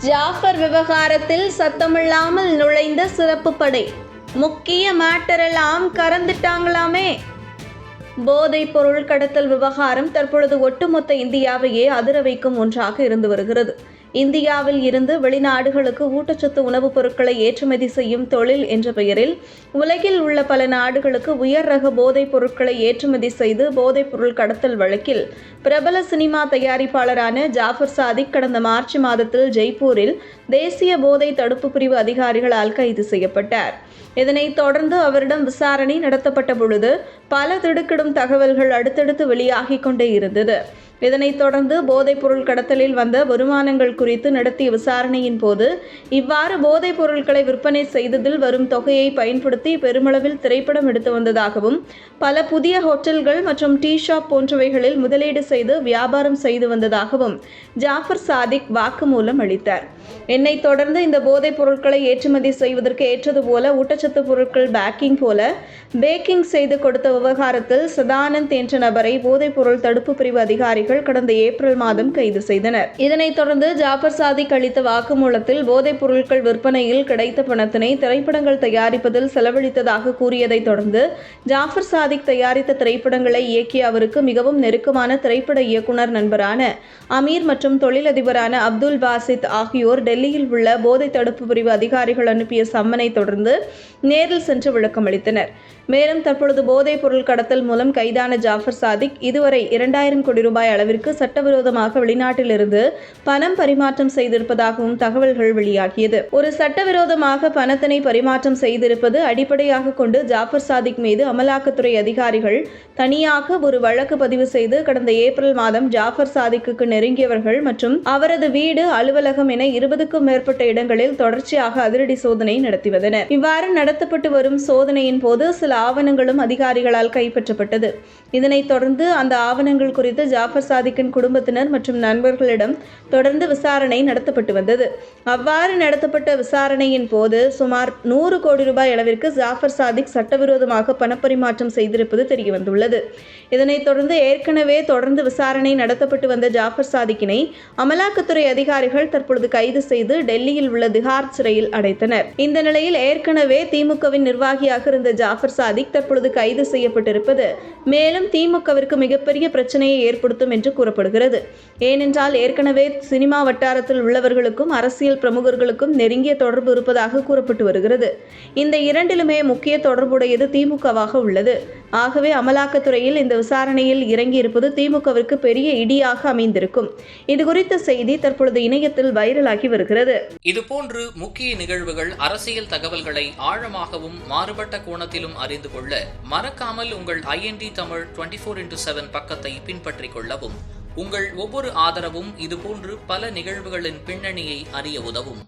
ஜாஃபர் விவகாரத்தில் சத்தமில்லாமல் நுழைந்த சிறப்பு படை. முக்கிய மேட்டரெல்லாம் கறந்துட்டாங்களாமே. போதைப் பொருள் கடத்தல் விவகாரம் தற்பொழுது ஒட்டுமொத்த இந்தியாவையே அதிர வைக்கும் ஒன்றாக இருந்து வருகிறது. இந்தியாவில் இருந்து வெளிநாடுகளுக்கு ஊட்டச்சத்து உணவுப் பொருட்களை ஏற்றுமதி செய்யும் தொழில் என்ற பெயரில் உலகில் உள்ள பல நாடுகளுக்கு உயர் ரக போதைப் பொருட்களை ஏற்றுமதி செய்து போதைப் பொருள் கடத்தல் வழக்கில் பிரபல சினிமா தயாரிப்பாளரான ஜாஃபர் சாதிக் கடந்த மார்ச் மாதத்தில் ஜெய்ப்பூரில் தேசிய போதை தடுப்பு பிரிவு அதிகாரிகளால் கைது செய்யப்பட்டார். இதனைத் தொடர்ந்து அவரிடம் விசாரணை நடத்தப்பட்ட பொழுது பல திடுக்கிடும் தகவல்கள் அடுத்தடுத்து வெளியாகிக் கொண்டே இருந்தது. இதனைத் தொடர்ந்து போதைப்பொருள் கடத்தலில் வந்த வருமானங்கள் குறித்து நடத்திய விசாரணையின் போது இவ்வாறு போதைப் பொருட்களை விற்பனை செய்ததில் வரும் தொகையை பயன்படுத்தி பெருமளவில் திரைப்படம் எடுத்து வந்ததாகவும் பல புதிய ஹோட்டல்கள் மற்றும் டீ ஷாப் போன்றவைகளில் முதலீடு செய்து வியாபாரம் செய்து வந்ததாகவும் ஜாஃபர் சாதிக் வாக்குமூலம் அளித்தார். என்னைத் தொடர்ந்து இந்த போதைப் பொருட்களை ஏற்றுமதி செய்வதற்கு ஏற்றது போல ஊட்டச்சத்து பொருட்கள் பேக்கிங் போல பேக்கிங் செய்து கொடுத்த விவகாரத்தில் சதானந்த் என்ற நபரை போதைப் பொருள் தடுப்பு பிரிவு அதிகாரிகள் கடந்த ஏப்ரல் மாதம் கைது செய்தனர். இதனைத் தொடர்ந்து ஜாஃபர் சாதிக் அளித்த வாக்குமூலத்தில் போதைப் பொருட்கள் விற்பனையில் கிடைத்த பணத்தினை திரைப்படங்கள் தயாரிப்பதில் செலவழித்ததாக கூறியதைத் தொடர்ந்து ஜாஃபர் சாதிக் தயாரித்த திரைப்படங்களை இயக்கிய அவருக்கு மிகவும் நெருக்கமான திரைப்பட இயக்குனர் நண்பரான அமீர் மற்றும் தொழிலதிபரான அப்துல் பாசித் ஆகியோர் டெல்லியில் உள்ள போதை தடுப்பு பிரிவு அதிகாரிகள் அனுப்பிய சம்மனை தொடர்ந்து நேரில் சென்று விளக்கமளித்தனர் மேலும் தற்பொழுது போதைப் பொருள் கடத்தல் மூலம் கைதான ஜாஃபர் சாதிக் இதுவரை இரண்டாயிரம் கோடி ரூபாய் அளவிற்கு சட்டவிரோதமாக வெளிநாட்டிலிருந்து பணம் பரிமாற்றம் செய்திருப்பதாகவும் தகவல்கள் வெளியாகியது. ஒரு சட்டவிரோதமாக பணத்தினை பரிமாற்றம் செய்திருப்பது அடிப்படையாக கொண்டு ஜாஃபர் சாதிக் மீது அமலாக்கத்துறை அதிகாரிகள் தனியாக ஒரு வழக்கு பதிவு செய்து கடந்த ஏப்ரல் மாதம் ஜாஃபர் சாதிக்கு நெருங்கியவர்கள் மற்றும் அவரது வீடு அலுவலகம் என இருபதுக்கும் மேற்பட்ட இடங்களில் தொடர்ச்சியாக அதிரடி சோதனை நடத்தி வந்தனர். இவ்வாறு நடத்தப்பட்டு வரும் சோதனையின் போது சில ஆவணங்களும் அதிகாரிகளால் கைப்பற்றப்பட்டது. இதனைத் தொடர்ந்து அந்த ஆவணங்கள் குறித்து ஜாஃபர் சாதிக்கின் குடும்பத்தினர் மற்றும் நண்பர்களிடம் தொடர்ந்து விசாரணை நடத்தப்பட்டு வந்தது. அவ்வாறு நடத்தப்பட்ட விசாரணையின் போது சுமார் நூறு கோடி ரூபாய் அளவிற்கு ஜாஃபர் சாதிக் சட்டவிரோதமாக பணப்பரிமாற்றம் செய்திருப்பது தெரியவந்துள்ளது. இதனைத் தொடர்ந்து ஏற்கனவே தொடர்ந்து விசாரணை நடத்தப்பட்டு வந்த ஜாஃபர் சாதிக்கினை அமலாக்கத்துறை அதிகாரிகள் தற்பொழுது கைது செய்து டெல்லியில் உள்ள திஹார் சிறையில் அடைத்தனர். இந்த நிலையில் ஏற்கனவே திமுகவின் நிர்வாகியாக இருந்த ஜாஃபர் சாதிக் தற்பொழுது கைது செய்யப்பட்டிருப்பது. மேலும் திமுகவிற்கு மிகப்பெரிய பிரச்சனையை ஏற்படுத்தும் என்று கூறப்படுகிறது. ஏனென்றால் ஏற்கனவே சினிமா வட்டாரத்தில் உள்ளவர்களுக்கும் அரசியல் பிரமுகர்களுக்கும் நெருங்கிய தொடர்பு இருப்பதாக கூறப்பட்டு வருகிறது. இந்த இரண்டிலுமே முக்கிய தொடர்புடையது திமுகவாக உள்ளது. ஆகவே அமலாக்கத்துறையில் இந்த விசாரணையில் இறங்கி இருப்பது திமுகவிற்கு பெரிய இடியாக அமைந்திருக்கும். இது குறித்த செய்தி தற்பொழுது இணையத்தில் வைரலாகி வருகிறது. இதுபோன்று முக்கிய நிகழ்வுகள் அரசியல் தகவல்களை ஆழமாகவும் மாறுபட்ட கோணத்திலும் அறிந்து கொள்ள மறக்காமல் உங்கள் IND Tamil twenty four into seven பக்கத்தை பின்பற்றிக் கொள்ளவும் உங்கள் ஒவ்வொரு ஆதரவும் இதுபோன்று பல நிகழ்வுகளின் பின்னணியை அறிய உதவும்.